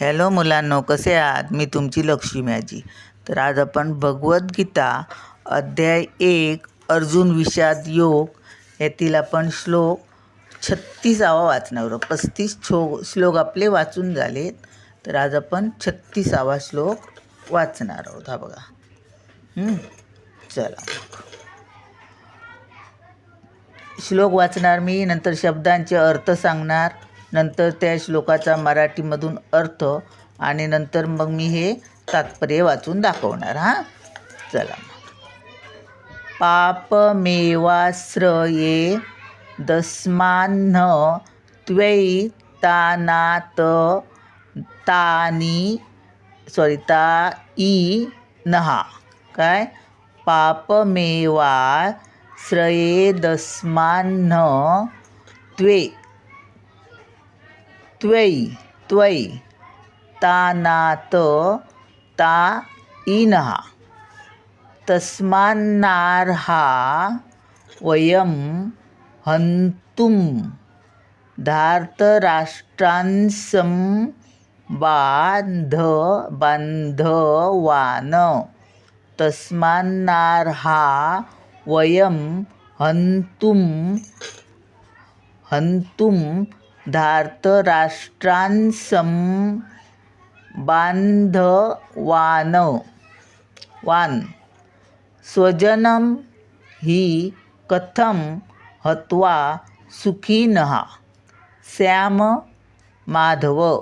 Hello मुलांनो कसे आहात? मी तुमची लक्ष्मी आजी. तर आज आपण भगवद्गीता अध्याय एक अर्जुन विषाद योग यातील आपण श्लोक छत्तीसावा वाचणार आहोत. पस्तीस छो श्लोक आपले वाचून झालेत. तर आज आपण छत्तीसावा श्लोक वाचणार आहोत. हा बघा. चला. श्लोक वाचणार मी नंतर शब्दांचे अर्थ सांगणार. नंतर त्या श्लोकाचा मराठीमधून अर्थ आणि नंतर मग मी हे तात्पर्य वाचून दाखवणार हां? चला पापमेवाश्रये दस्मान्न त्वयि तानात तानी सॉरी ता ई नहा काय? पापमेवा श्रयेदस्मान्न त्वे त्वयि त्वयि। तानात ता इनः। तस्मान्नार्हा वयं हन्तुं। धार्तराष्ट्रांसं बान्ध बान्धवान् तस्मान्नार्हा वयं हन्तुं। हन्तुं धार्तराष्ट्रांसं बान्धवान वान. स्वजनं हि कथं हत्वा सुखिनः? श्याम माधव.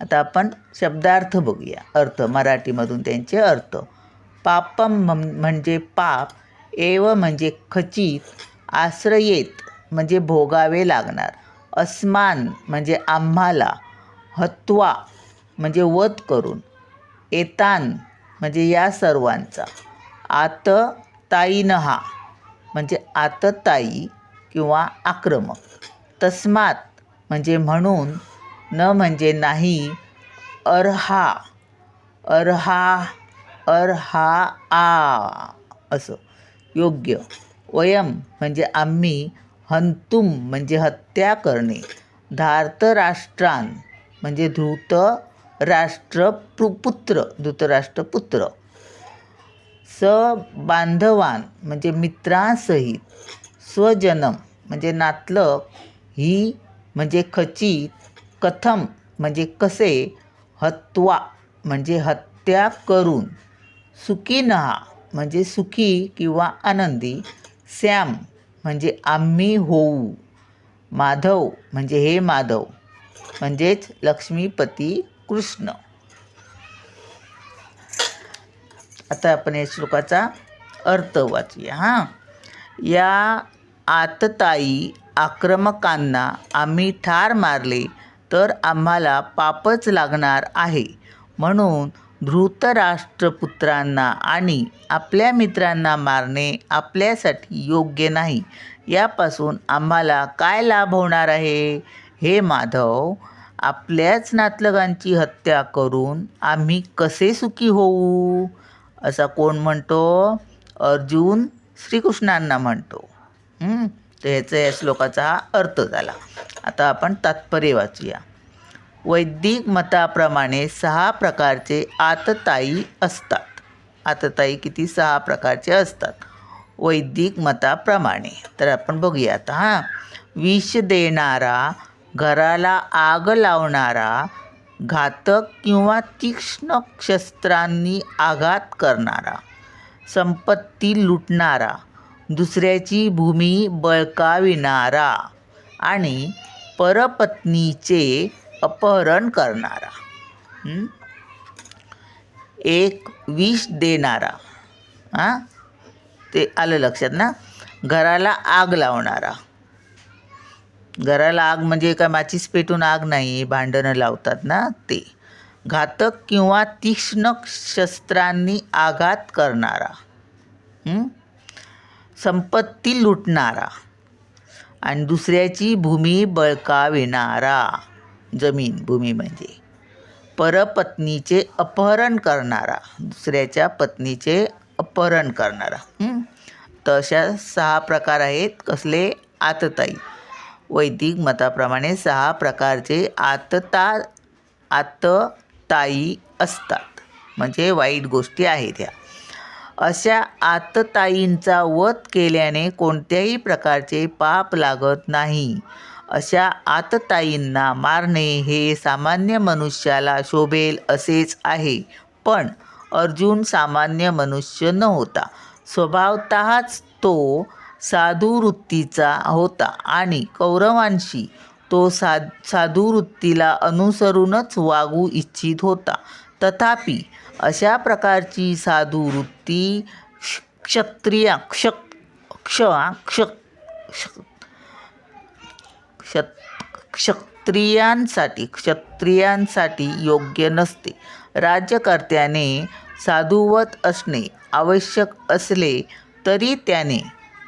आता आपण शब्दार्थ बघूया. अर्थ मराठीमधून त्यांचे अर्थ. पापम म्हणजे पाप एव म्हणजे खचित आश्रयेत. म्हणजे भोगावे लागणार. अस्मान म्हणजे आम्हाला. हत्वा म्हणजे वध करून. एतान म्हणजे या सर्वांचा. आत ताईनहा म्हणजे आतताई किंवा आक्रमक. तस्मात म्हणजे म्हणून न म्हणजे नाही. अर्हा अर्हा अर्हा आ असं. योग्य. वयम म्हणजे आम्ही हंतुम म्हणजे हत्या करणे. धार्तराष्ट्रान म्हणजे धृत राष्ट्र पुत्र धृतराष्ट्रपुत्र स बांधवान म्हणजे मित्रांसहित. स्वजनम म्हणजे नातलं ही म्हणजे खचित. कथम म्हणजे कसे. हत्वा म्हणजे हत्या करून. सुखीनहा म्हणजे सुखी किंवा आनंदी. श्याम म्हणजे आम्ही होऊ. माधव म्हणजे हे माधव. म्हणजेच लक्ष्मीपती कृष्ण. आता आपण या श्लोकाचा अर्थ वाचूया हां. या आतताई आक्रमकांना आम्ही ठार मारले तर आम्हाला पापच लागणार आहे. म्हणून धृतराष्ट्रपुत्रांना आणि आपल्या मित्रांना मारणे आपल्यासाठी योग्य नाही. यापासून आम्हाला काय लाभ होणार आहे? हे माधव आपल्याच नातलगांची हत्या करून आम्ही कसे सुखी होऊ? असा कोण म्हणतो? अर्जुन श्रीकृष्णांना म्हणतो. तर ह्याचा या श्लोकाचा हा अर्थ झाला. आता आपण तात्पर्य वाचूया. वैदिक मताप्रमाणे सहा प्रकारचे आतताई असतात. आतताई किती? सहा प्रकारचे असतात. वैदिक मताप्रमाणे. तर आपण बघूया आता हां. विष देणारा घराला आग लावणारा घातक किंवा तीक्ष्ण शस्त्रांनी आघात करणारा संपत्ती लुटणारा दुसऱ्याची भूमी बळकाविणारा आणि परपत्नीचे अपहरण करणारा. एक विष देणारा. हां? ते आलं लक्षात ना? घराला आग लावणारा. घराला आग म्हणजे काय? माचीस पेटून आग नाही भांडणं लावतात ना ते. घातक किंवा तीक्ष्ण शस्त्रांनी आघात करणारा. संपत्ती लुटणारा. आणि दुसऱ्याची भूमी बळकाविणारा. जमीन भूमी म्हणजे परपत्नीचे अपहरण करणारा दुसऱ्याच्या पत्नीचे अपहरण करणारा. तर अशा सहा प्रकार आहेत. कसले? आतताई. वैदिक मताप्रमाणे सहा प्रकारचे आतता आतताई असतात. म्हणजे वाईट गोष्टी आहेत ह्या. अशा आतताईंचा वध केल्याने कोणत्याही प्रकारचे पाप लागत नाही. अशा आतताईंना मारणे हे सामान्य मनुष्याला शोभेल असेच आहे. पण अर्जुन सामान्य मनुष्य नव्हता स्वभावतःच तो साधुवृत्तीचा होता आणि कौरवांशी तो सा साधुवृत्तीला अनुसरूनच वागू इच्छित होता. तथापि अशा प्रकारची साधुवृत्ती क्षत्रिया क्ष क्ष क्ष क्षत क्षत्रियांसाठी क्षत्रियांसाठी योग्य नसते. राज्यकर्त्याने साधुवत असणे आवश्यक असले तरी त्याने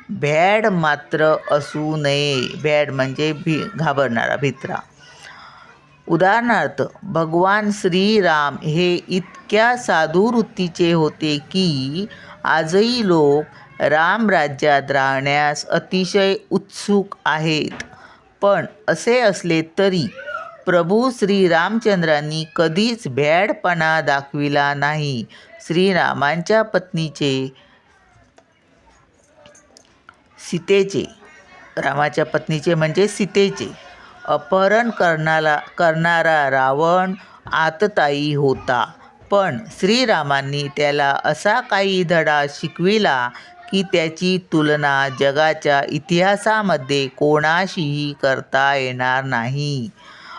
भॅड मात्र असू नये. भॅड म्हणजे भी घाबरणारा भित्रा. उदाहरणार्थ भगवान श्रीराम हे इतक्या साधुवृत्तीचे होते की आजही लोक रामराज्यात राहण्यास अतिशय उत्सुक आहेत. पण असे असले तरी प्रभू श्रीरामचंद्रांनी कधीच भ्याडपणा दाखविला नाही. श्रीरामांच्या पत्नीचे सीतेचे. रामाच्या पत्नीचे म्हणजे सीतेचे. अपहरण करणारा करणारा रावण आतताई होता. पण श्रीरामांनी त्याला असा काही धडा शिकविला की त्याची तुलना जगाच्या इतिहासामध्ये कोणाशीही करता येणार नाही.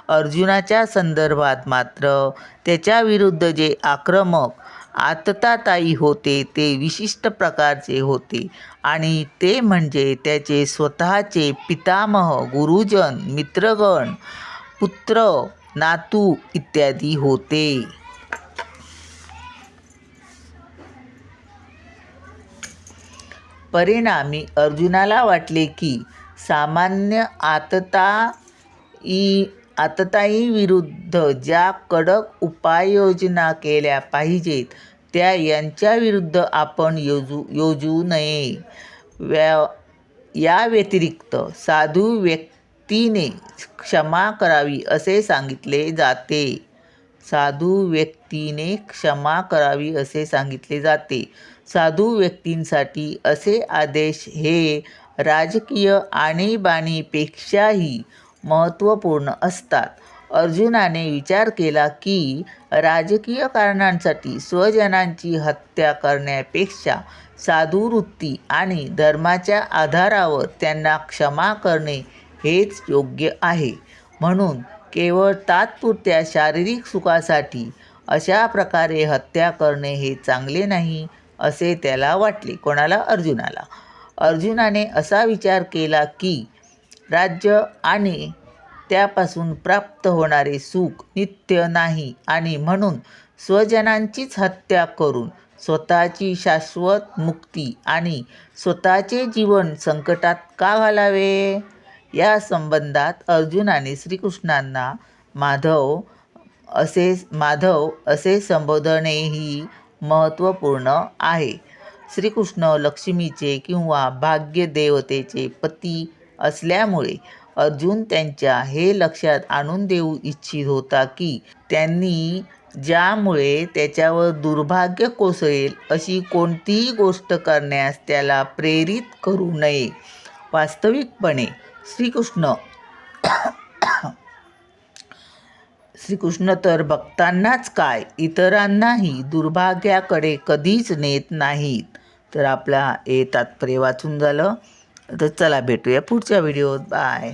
अर्जुनाच्या संदर्भात मात्र त्याच्याविरुद्ध जे आक्रमक आतताताई होते ते विशिष्ट प्रकारचे होते. आणि ते म्हणजे त्याचे स्वतःचे पितामह गुरुजन मित्रगण पुत्र नातू इत्यादी होते. परिणामी अर्जुनाला वाटले की सामान्य आतता आतताई आतताईविरुद्ध ज्या कडक उपाययोजना केल्या पाहिजेत त्या यांच्याविरुद्ध आपण योजू योजू नये. व्या या व्यतिरिक्त साधू व्यक्तीने क्षमा करावी असे सांगितले जाते. साधू व्यक्तीने क्षमा करावी असे सांगितले जाते. साधू व्यक्तींसाठी असे आदेश हे राजकीय आणीबाणीपेक्षाही महत्त्वपूर्ण असतात. अर्जुनाने विचार केला की राजकीय कारणांसाठी स्वजनांची हत्या करण्यापेक्षा साधुवृत्ती आणि धर्माच्या आधारावर त्यांना क्षमा करणे हेच योग्य आहे. म्हणून केवळ तात्पुरत्या शारीरिक सुखासाठी अशा प्रकारे हत्या करणे हे चांगले नाही असे त्याला वाटले. कोणाला? अर्जुनाला. अर्जुनाने असा विचार केला की राज्य आणि त्यापासून प्राप्त होणारे सुख नित्य नाही आणि म्हणून स्वजनांचीच हत्या करून स्वतःची शाश्वत मुक्ती आणि स्वतःचे जीवन संकटात का घालावे? या संबंधात अर्जुनाने श्रीकृष्णांना माधव असे माधव असे संबोधणेही महत्त्वपूर्ण आहे. श्रीकृष्ण लक्ष्मीचे किंवा भाग्यदेवतेचे पती असल्यामुळे अर्जुन त्यांच्या हे लक्षात आणून देऊ इच्छित होता की त्यांनी ज्यामुळे त्याच्यावर दुर्भाग्य कोसळेल अशी कोणतीही गोष्ट करण्यास त्याला प्रेरित करू नये. वास्तविकपणे श्रीकृष्ण. श्रीकृष्ण तर भक्तांनाच काय? इतरांनाही दुर्भाग्याकडे कधीच नेत नाहीत. तर आपला हे तात्पर्य वाचून झालं. तर चला भेटूया पुढच्या व्हिडिओत बाय